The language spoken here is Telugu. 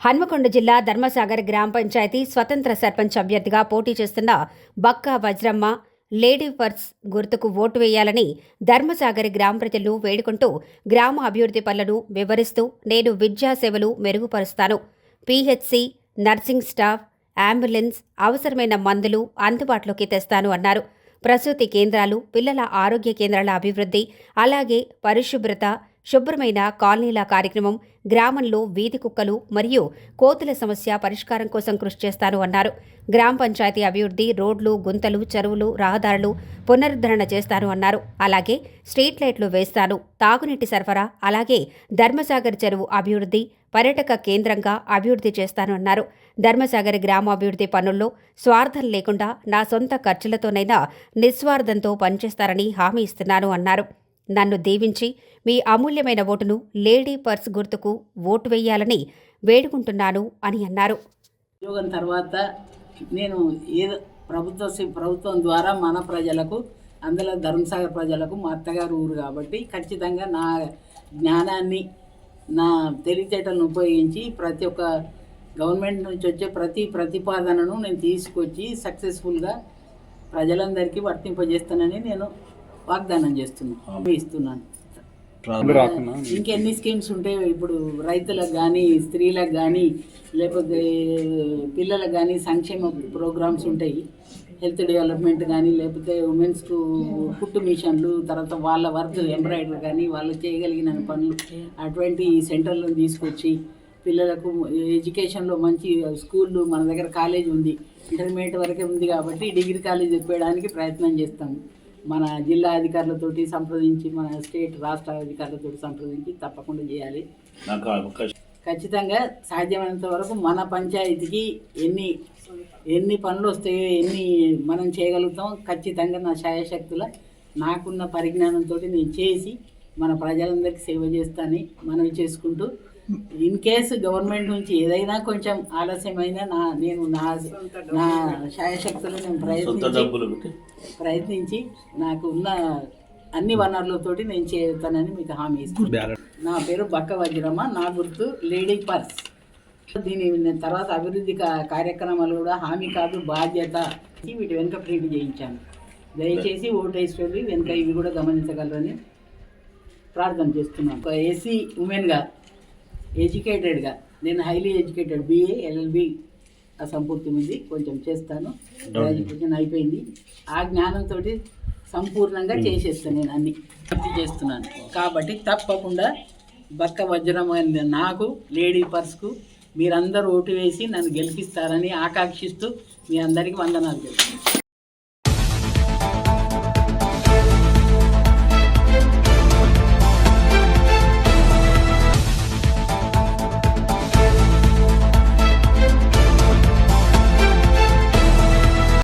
హన్మకొండ జిల్లా ధర్మసాగర్ గ్రామ పంచాయతీ స్వతంత్ర సర్పంచ్ అభ్యర్థిగా పోటీ చేస్తున్న బక్కా వజ్రమ్మ లేడీ పర్స్ గుర్తుకు ఓటు వేయాలని ధర్మసాగర్ గ్రామ ప్రజలు వేడుకుంటూ గ్రామ అభివృద్ధి పనులను వివరిస్తూ నేను విద్యా సేవలు మెరుగుపరుస్తాను. పీహెచ్సి నర్సింగ్ స్టాఫ్ అంబులెన్స్ అవసరమైన మందులు అందుబాటులోకి తెస్తాను అన్నారు. ప్రసూతి కేంద్రాలు పిల్లల ఆరోగ్య కేంద్రాల అభివృద్ధి అలాగే పరిశుభ్రత శుభ్రమైన కాలనీల కార్యక్రమం గ్రామంలో వీధి కుక్కలు మరియు కోతుల సమస్య పరిష్కారం కోసం కృషి చేస్తాను అన్నారు. గ్రామ పంచాయతీ అభివృద్ధి రోడ్లు గుంతలు చెరువులు రహదారులు పునరుద్ధరణ చేస్తాను అన్నారు. అలాగే స్ట్రీట్ లైట్లు వేస్తాను తాగునీటి సరఫరా అలాగే ధర్మసాగర్ చెరువు అభివృద్ధి పర్యాటక కేంద్రంగా అభివృద్ధి చేస్తాను అన్నారు ధర్మసాగర్ గ్రామాభివృద్ధి పనుల్లో స్వార్థం లేకుండా నా సొంత ఖర్చులతోనైనా నిస్వార్థంతో పనిచేస్తారని హామీ ఇస్తున్నాను అన్నారు. నన్ను దీవించి మీ అమూల్యమైన ఓటును లేడీ పర్స్ గుర్తుకు ఓటు వేయాలని వేడుకుంటున్నాను అని అన్నారు. ఉద్యోగం తర్వాత నేను ఏదో ప్రభుత్వ ప్రభుత్వం ద్వారా మన ప్రజలకు అందులో ధర్మసాగర్ ప్రజలకు మా అత్తగారు ఊరు కాబట్టి ఖచ్చితంగా నా జ్ఞానాన్ని నా తెలివితేటలను ఉపయోగించి ప్రతి ఒక్క గవర్నమెంట్ నుంచి వచ్చే ప్రతి ప్రతిపాదనను నేను తీసుకొచ్చి సక్సెస్ఫుల్గా ప్రజలందరికీ వర్తింపజేస్తానని నేను వాగ్దానం చేస్తున్నాను హామీ ఇస్తున్నాను ఇంకెన్ని స్కీమ్స్ ఉంటాయి ఇప్పుడు రైతులకు కానీ స్త్రీలకు కానీ లేకపోతే పిల్లలకు కానీ సంక్షేమ ప్రోగ్రామ్స్ ఉంటాయి. హెల్త్ డెవలప్మెంట్ కానీ లేకపోతే ఉమెన్స్కు కుట్టు మిషన్లు తర్వాత వాళ్ళ వర్క్ ఎంబ్రాయిడరీ కానీ వాళ్ళు చేయగలిగిన పనులు అటువంటి సెంటర్లను తీసుకొచ్చి పిల్లలకు ఎడ్యుకేషన్లో మంచి స్కూళ్ళు మన దగ్గర కాలేజ్ ఉంది ఇంటర్మీడియట్ వరకే ఉంది కాబట్టి డిగ్రీ కాలేజ్ చెప్పేయడానికి ప్రయత్నం చేస్తాము మన జిల్లా అధికారులతోటి సంప్రదించి మన స్టేట్ రాష్ట్ర అధికారులతోటి సంప్రదించి తప్పకుండా చేయాలి. నాకు అవకాశం ఖచ్చితంగా సాధ్యమైనంత వరకు మన పంచాయతీకి ఎన్ని ఎన్ని పనులు వస్తాయో ఎన్ని మనం చేయగలుగుతాం ఖచ్చితంగా నా శాయశక్తుల నాకున్న పరిజ్ఞానంతో నేను చేసి మన ప్రజలందరికీ సేవ చేస్తానని మనవి చేసుకుంటూ ఇన్ కేసు గవర్నమెంట్ నుంచి ఏదైనా కొంచెం ఆలస్యమైనా నా నేను నా నా శాయశక్తులు నేను ప్రయత్నించి ప్రయత్నించి నాకు ఉన్న అన్ని వనరులతోటి నేను చేస్తానని మీకు హామీ ఇస్తున్నాను నా పేరు బక్క వజ్రమ్మ నా గుర్తు లేడీ పర్స్. దీని నేను తర్వాత అభివృద్ధి కార్యక్రమాలు కూడా హామీ కాదు బాధ్యత. వీటి వెనుక ప్రింట్ చేయించాను. దయచేసి ఓటు వేసుకోండి వెనుక ఇవి కూడా గమనించగలరని ప్రార్థన చేస్తున్నాను. ఒక ఏసీ ఉమెన్గా ఎడ్యుకేటెడ్గా నేను హైలీ ఎడ్యుకేటెడ్ బీఏ ఎల్ఎల్బి సంపూర్తి ఉంది కొంచెం చేస్తాను. గ్రాడ్యుయేషన్ అయిపోయింది. ఆ జ్ఞానంతో సంపూర్ణంగా చేసేస్తాను నేను అన్ని. పూర్తి చేస్తున్నాను. కాబట్టి తప్పకుండా బక్క వజ్రం అనే నాకు లేడీ పర్స్కు మీరందరూ ఓటు వేసి నన్ను గెలిపిస్తారని ఆకాంక్షిస్తూ మీ అందరికీ వందనాలు తెలుసు